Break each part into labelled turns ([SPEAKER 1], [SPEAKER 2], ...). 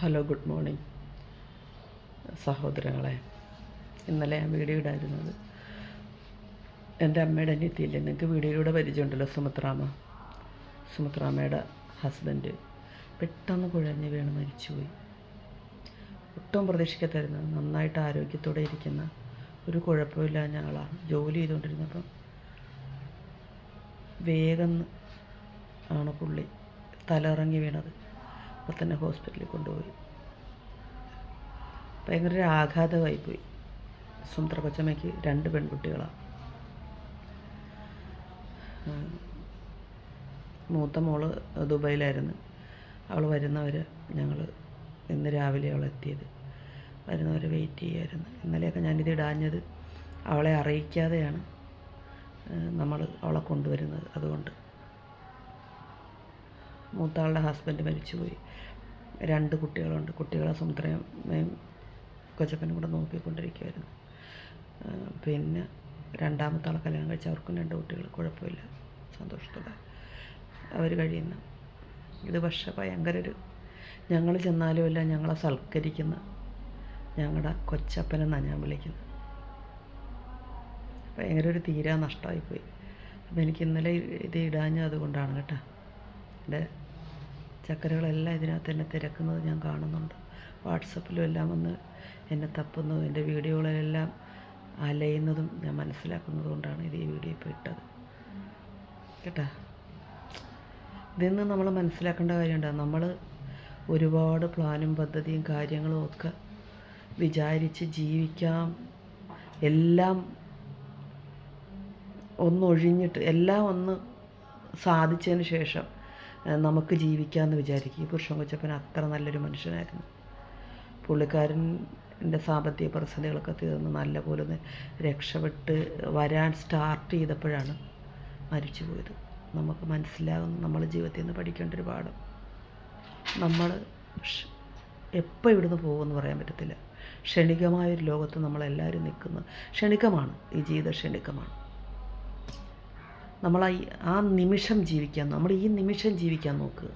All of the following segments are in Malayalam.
[SPEAKER 1] Hello good morning. സഹോദരങ്ങളെ ഇന്നലെ ഞാൻ വീഡിയോ ഇടായിരുന്നത് എന്റെ അമ്മയുടെ അനിയത്തിയില്ലേ നിങ്ങൾക്ക് വീഡിയോയിലൂടെ പരിചയമുണ്ടല്ലോ സുമത്രാമ സുമത്രാമയുടെ ഹസ്ബൻഡ് പെട്ടെന്ന് കുഴഞ്ഞ് വീണ് മരിച്ചുപോയി. ഒട്ടും പ്രതീക്ഷിക്കത്തായിരുന്നു നന്നായിട്ട് ആരോഗ്യത്തോടെ ഇരിക്കുന്ന ഒരു കുഴപ്പമില്ല ഞങ്ങളാണ് ജോലി ചെയ്തുകൊണ്ടിരുന്നപ്പം വേഗം ആണ് പുള്ളി തലയിറങ്ങി വീണത്. അപ്പോൾ തന്നെ ഹോസ്പിറ്റലിൽ കൊണ്ടുപോയി. ഭയങ്കര ഒരു ആഘാതമായി പോയി. സുന്ദര കൊച്ചമ്മയ്ക്ക് രണ്ട് പെൺകുട്ടികളാണ് മൂത്ത മോൾ ദുബൈയിലായിരുന്നു. അവൾ വരുന്നവർ ഞങ്ങൾ ഇന്ന് രാവിലെ അവൾ എത്തിയത്. വരുന്നവർ വെയിറ്റ് ചെയ്യായിരുന്നു. ഇന്നലെയൊക്കെ ഞാനിത് ഇടാഞ്ഞത് അവളെ അറിയിക്കാതെയാണ് നമ്മൾ അവളെ കൊണ്ടുവരുന്നത് അതുകൊണ്ട്. മൂത്താളുടെ ഹസ്ബൻഡ് മരിച്ചുപോയി. രണ്ട് കുട്ടികളുണ്ട്. കുട്ടികളെ സമുദ്രമേയും കൊച്ചപ്പനും കൂടെ നോക്കിക്കൊണ്ടിരിക്കുമായിരുന്നു പിന്നെ രണ്ടാമത്തെ ആളെ കല്യാണം കഴിച്ച അവർക്കും രണ്ട് കുട്ടികൾ കുഴപ്പമില്ല. സന്തോഷത്തോടെ അവർ കഴിയുന്നു. ഇത് പക്ഷേ ഭയങ്കര ഒരു ഞങ്ങൾ ചെന്നാലും അല്ല ഞങ്ങളെ സൽക്കരിക്കുന്ന ഞങ്ങളുടെ കൊച്ചപ്പനെന്നാണ് ഞാൻ വിളിക്കുന്നത്. ഭയങ്കര ഒരു തീരാ നഷ്ടമായിപ്പോയി അപ്പോൾ എനിക്ക് ഇന്നലെ ഇത് ഇടാഞ്ഞ അതുകൊണ്ടാണ് കേട്ടോ. എന്റെ ചക്കരകളെല്ലാം ഇതിനകത്ത് എന്നെ തിരക്കുന്നത് ഞാൻ കാണുന്നുണ്ട്. വാട്സപ്പിലും എല്ലാം വന്ന് എന്നെ തപ്പുന്നതും എന്റെ വീഡിയോകളെല്ലാം അലയുന്നതും ഞാൻ മനസ്സിലാക്കുന്നത് കൊണ്ടാണ് ഇത് ഈ വീഡിയോ ഇപ്പോൾ ഇട്ടത്. കേട്ടാ? ഇതിന്ന് നമ്മൾ മനസ്സിലാക്കേണ്ട കാര്യമുണ്ട്. നമ്മൾ ഒരുപാട് പ്ലാനും പദ്ധതിയും കാര്യങ്ങളും ഒക്കെ വിചാരിച്ച് ജീവിക്കാം. എല്ലാം ഒന്നൊഴിഞ്ഞിട്ട് എല്ലാം ഒന്ന് സാധിച്ചതിന് ശേഷം നമുക്ക് ജീവിക്കാമെന്ന് വിചാരിക്കും. ഈ പുരുഷൻ കൊച്ചപ്പൻ അത്ര നല്ലൊരു മനുഷ്യനായിരുന്നു. പുള്ളിക്കാരന്റെ സാമ്പത്തിക പ്രതിസന്ധികളൊക്കെ തീർന്ന് നല്ല പോലെ ഒന്ന് രക്ഷപ്പെട്ട് വരാൻ സ്റ്റാർട്ട് ചെയ്തപ്പോഴാണ് മരിച്ചു പോയത്. നമുക്ക് മനസ്സിലാകും നമ്മൾ ജീവിതത്തിൽ നിന്ന് പഠിക്കേണ്ട ഒരു പാഠം. നമ്മൾ എപ്പോൾ ഇവിടുന്ന് പോകുമെന്ന് പറയാൻ പറ്റത്തില്ല. ക്ഷണികമായൊരു ലോകത്ത് നമ്മളെല്ലാവരും നിൽക്കുന്നത് ക്ഷണികമാണ്. ഈ ജീവിതം ക്ഷണികമാണ്. നമ്മൾ ആ നിമിഷം ജീവിക്കാൻ നമ്മൾ ഈ നിമിഷം ജീവിക്കാൻ നോക്കുക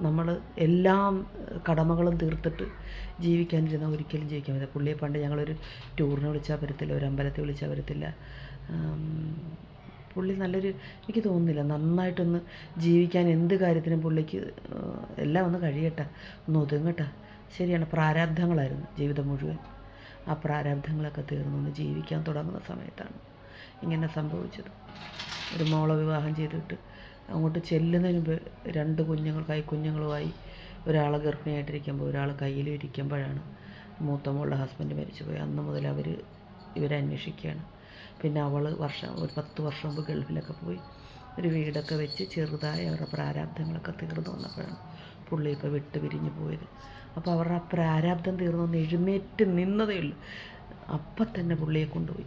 [SPEAKER 1] നമ്മൾ എല്ലാം കടമകളും തീർത്തിട്ട് ജീവിക്കാനിരുന്ന ഒരിക്കലും ജീവിക്കാൻ പറ്റില്ല. പുള്ളിയെ പണ്ട് ഞങ്ങളൊരു ടൂറിന് വിളിച്ചാൽ വരത്തില്ല ഒരു അമ്പലത്തിൽ വിളിച്ചാൽ വരത്തില്ല. പുള്ളി നല്ലൊരു എനിക്ക് തോന്നുന്നില്ല. നന്നായിട്ടൊന്ന് ജീവിക്കാൻ എന്ത് കാര്യത്തിനും പുള്ളിക്ക് എല്ലാം ഒന്ന് കഴിയട്ടെ. ഒന്ന് ഒതുങ്ങട്ടെ. ശരിയാണ്. പ്രാരാബ്ധങ്ങളായിരുന്നു ജീവിതം മുഴുവൻ. ആ പ്രാരാബ്ധങ്ങളൊക്കെ തീർന്നു ഒന്ന് ജീവിക്കാൻ തുടങ്ങുന്ന സമയത്താണ് ഇങ്ങനെ സംഭവിച്ചത്. ഒരു മോളെ വിവാഹം ചെയ്തിട്ട് അങ്ങോട്ട് ചെല്ലുന്നതിന് മുമ്പ് രണ്ട് കുഞ്ഞുങ്ങൾ കൈക്കുഞ്ഞുങ്ങളുമായി ഒരാൾ ഗർഭിണിയായിട്ടിരിക്കുമ്പോൾ ഒരാൾ കയ്യിൽ ഇരിക്കുമ്പോഴാണ് മൂത്ത മോളുടെ ഹസ്ബൻഡ് മരിച്ചുപോയി അന്ന് മുതൽ അവർ ഇവരെ അന്വേഷിക്കുകയാണ്. പിന്നെ അവൾ വർഷം ഒരു പത്ത് വർഷം മുമ്പ് ഗൾഫിലൊക്കെ പോയി. ഒരു വീടൊക്കെ വെച്ച് ചെറുതായ അവരുടെ പ്രാരാബ്ദങ്ങളൊക്കെ തീർന്നു വന്നപ്പോഴാണ് പുള്ളി ഇപ്പോൾ വിട്ട് പിരിഞ്ഞു പോയത്. അപ്പോൾ അവരുടെ ആ പ്രാരാബ്ദം തീർന്നു വന്ന് എഴുന്നേറ്റ് നിന്നതേ ഉള്ളൂ. അപ്പം തന്നെ പുള്ളിയെ കൊണ്ടുപോയി.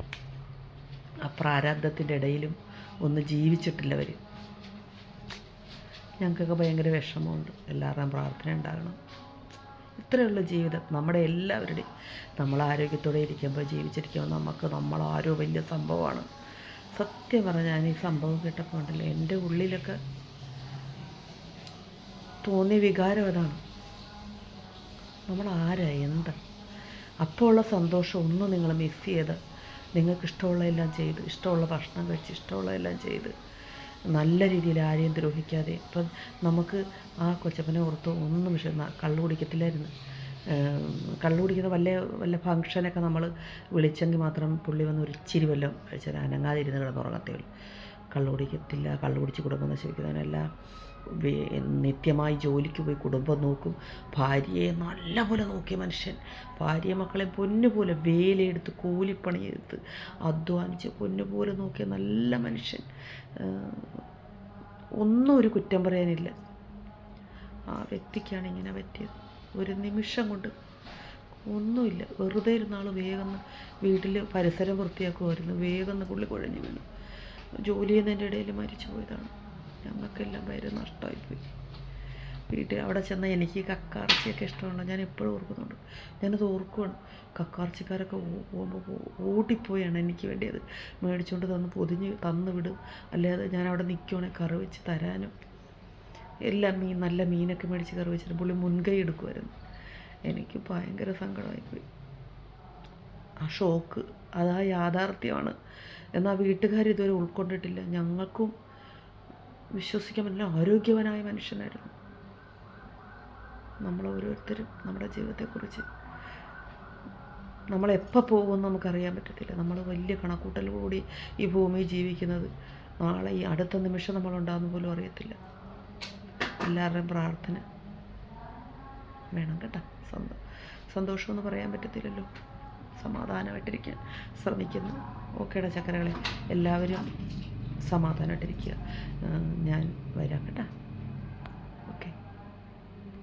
[SPEAKER 1] ആ പ്രാരാബ്ദത്തിന്റെ ഇടയിലും ഒന്ന് ജീവിച്ചിട്ടില്ല അവർ ഞങ്ങൾക്കൊക്കെ ഭയങ്കര വിഷമമുണ്ട്. എല്ലാവരുടെയും പ്രാർത്ഥന ഉണ്ടാകണം. ഇത്രയുള്ള ജീവിതം നമ്മുടെ എല്ലാവരുടെയും. നമ്മൾ ആരോഗ്യത്തോടെ ഇരിക്കുമ്പോൾ ജീവിച്ചിരിക്കുമ്പോൾ നമുക്ക് നമ്മളാരോ വലിയ സംഭവമാണ്. സത്യം പറഞ്ഞാൽ ഞാൻ ഈ സംഭവം കേട്ടപ്പോൾ ഉണ്ടല്ലോ എന്റെ ഉള്ളിലൊക്കെ തോന്നിയ വികാരം അതാണ്. നമ്മൾ ആരാ എന്താ? അപ്പോൾ ഉള്ള സന്തോഷം ഒന്നും നിങ്ങൾ മിസ് ചെയ്ത് നിങ്ങൾക്ക് ഇഷ്ടമുള്ള എല്ലാം ചെയ്ത് ഇഷ്ടമുള്ള ഭക്ഷണം കഴിച്ച് ഇഷ്ടമുള്ളതെല്ലാം ചെയ്ത്. നല്ല രീതിയിൽ ആരെയും ദ്രോഹിക്കാതെ. ഇപ്പം നമുക്ക് ആ കൊച്ചപ്പനെ ഓർത്ത് ഒന്നും വിഷയം കള്ളു കുടിക്കത്തില്ലായിരുന്നു. കള്ളു കുടിക്കുന്ന വല്ല വല്ല ഫങ്ഷനൊക്കെ നമ്മൾ വിളിച്ചെങ്കിൽ മാത്രം പുള്ളി വന്ന് ഒരു ഇച്ചിരി വല്ലതും കഴിച്ചാൽ അനങ്ങാതിരുന്ന് കിടന്നുറങ്ങത്തേ ഉള്ളൂ. കള്ളു കുടിക്കത്തില്ല കള്ള് കുടിച്ച് കുടുംബം നശിപ്പിക്കുന്നവനല്ല നിത്യമായി ജോലിക്ക് പോയി കുടുംബം നോക്കും. ഭാര്യയെ നല്ലപോലെ നോക്കിയ മനുഷ്യൻ ഭാര്യ മക്കളെ പൊന്നുപോലെ വേലയെടുത്ത് കൂലിപ്പണിയെടുത്ത് അധ്വാനിച്ച് പൊന്നുപോലെ നോക്കിയ നല്ല മനുഷ്യൻ. ഒന്നും ഒരു കുറ്റം പറയാനില്ല. ആ വ്യക്തിക്കാണ് ഇങ്ങനെ പറ്റിയത്. ഒരു നിമിഷം കൊണ്ട് ഒന്നുമില്ല. വെറുതെ ഇരുന്നാൾ വേഗം വീട്ടിൽ പരിസരം വൃത്തിയാക്കുമായിരുന്നു. വേഗം പുള്ളി കുഴഞ്ഞു വീണു. ജോലി ചെയ്യുന്നതിന്റെ ഇടയിൽ മരിച്ചു പോയതാണ്. ഞങ്ങൾക്കെല്ലാം ഭയങ്കര നഷ്ടമായിപ്പോയി. വീട്ടിൽ അവിടെ ചെന്നാൽ എനിക്ക് കക്കാർച്ചയൊക്കെ ഇഷ്ടമാണ്. ഞാൻ എപ്പോഴും ഓർക്കുന്നുണ്ട്. ഞാനത് ഓർക്കുവാണ്. കക്കാർച്ചക്കാരൊക്കെ പോകുമ്പോൾ ഓടിപ്പോയാണ് എനിക്ക് വേണ്ടി അത് മേടിച്ചുകൊണ്ട് തന്ന് പൊതിഞ്ഞ് തന്നു വിടും. അല്ലാതെ ഞാൻ അവിടെ നിൽക്കുവാണെങ്കിൽ കറി വെച്ച് തരാനും. എല്ലാം മീൻ നല്ല മീനൊക്കെ മേടിച്ച് കറി വെച്ചിട്ട് പുള്ളി മുൻകൈ എടുക്കുമായിരുന്നു എനിക്ക് ഭയങ്കര സങ്കടമായിപ്പോയി. ആ ഷോക്ക് അത് ആ യാഥാർത്ഥ്യമാണ്. എന്നാൽ വീട്ടുകാർ ഇതുവരെ ഉൾക്കൊണ്ടിട്ടില്ല. ഞങ്ങൾക്കും വിശ്വസിക്കാൻ പറ്റില്ല. ആരോഗ്യവനായ മനുഷ്യനായിരുന്നു. നമ്മൾ ഓരോരുത്തരും നമ്മുടെ ജീവിതത്തെക്കുറിച്ച്. നമ്മളെപ്പോൾ പോകുമെന്ന് നമുക്കറിയാൻ പറ്റത്തില്ല. നമ്മൾ വലിയ കണക്കൂട്ടലോടി ഈ ഭൂമിയിൽ ജീവിക്കുന്നത്. നാളെ ഈ അടുത്ത നിമിഷം നമ്മളുണ്ടാകുന്ന പോലും അറിയത്തില്ല. എല്ലാവരുടെയും പ്രാർത്ഥന വേണം കേട്ടോ. സന്തോഷം സന്തോഷമെന്ന് പറയാൻ പറ്റത്തില്ലല്ലോ. സമാധാനമായിട്ടിരിക്കാൻ ശ്രമിക്കുന്നു. ഓക്കേടാ ചക്കരകളെ. എല്ലാവരും സമാധാനമായിട്ടിരിക്കുക. ഞാൻ വരാം കേട്ടോ.